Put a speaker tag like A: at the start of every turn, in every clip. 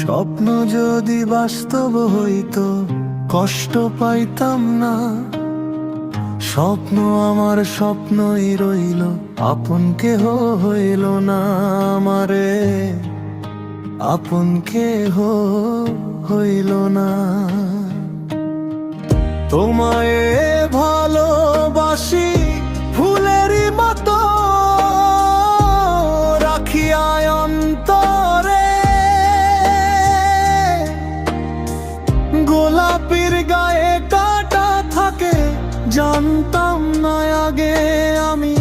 A: স্বপ্ন যদি বাস্তব হইত, কষ্ট পাইতাম না। স্বপ্ন আমার স্বপ্নই রইল, আপন কেহ হইল না আমারে। আপন কেহ হইল না। তোমায় ভালোবাসি ফুলেরই মতো রাখিয়ায় অন্তরে। গোলাপির গায়ে কাটা থাকে, জানতাম না আগে আমি,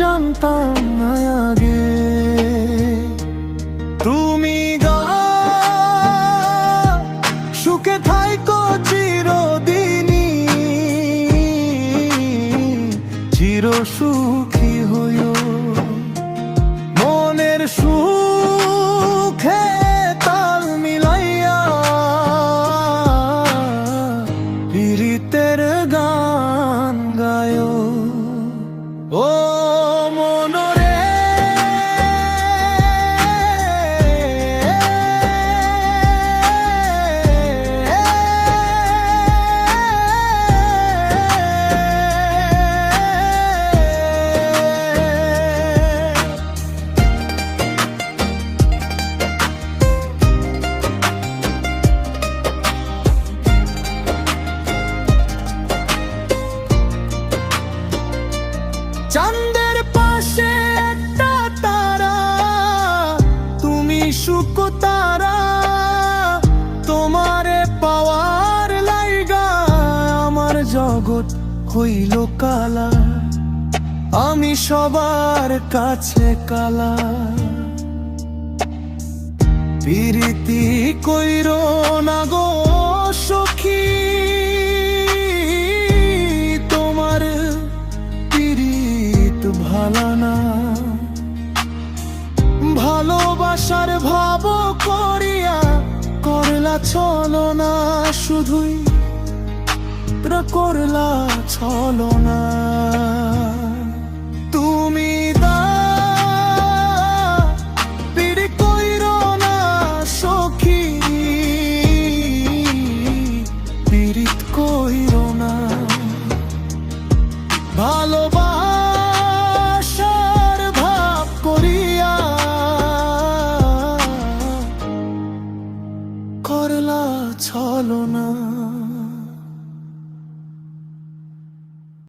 A: জানতাম না আগে। থাইকো চিরদিনই। চির সুখী হইও। মনের সুখে চাঁদের পাশে একটা তারা, তুমি সুখ তারা, তোমারে পাওয়ার লাইগা আমার জগৎ হইল কালা। আমি সবার কাছে কালা। প্রীতি কইর না গো পিরিত ভালা না ভালোবাসার ভাব করিয়া করলা চলো না শুধুই করলা চলো না তুমি কইর না সখী, পীড়িত করলা ছলো না।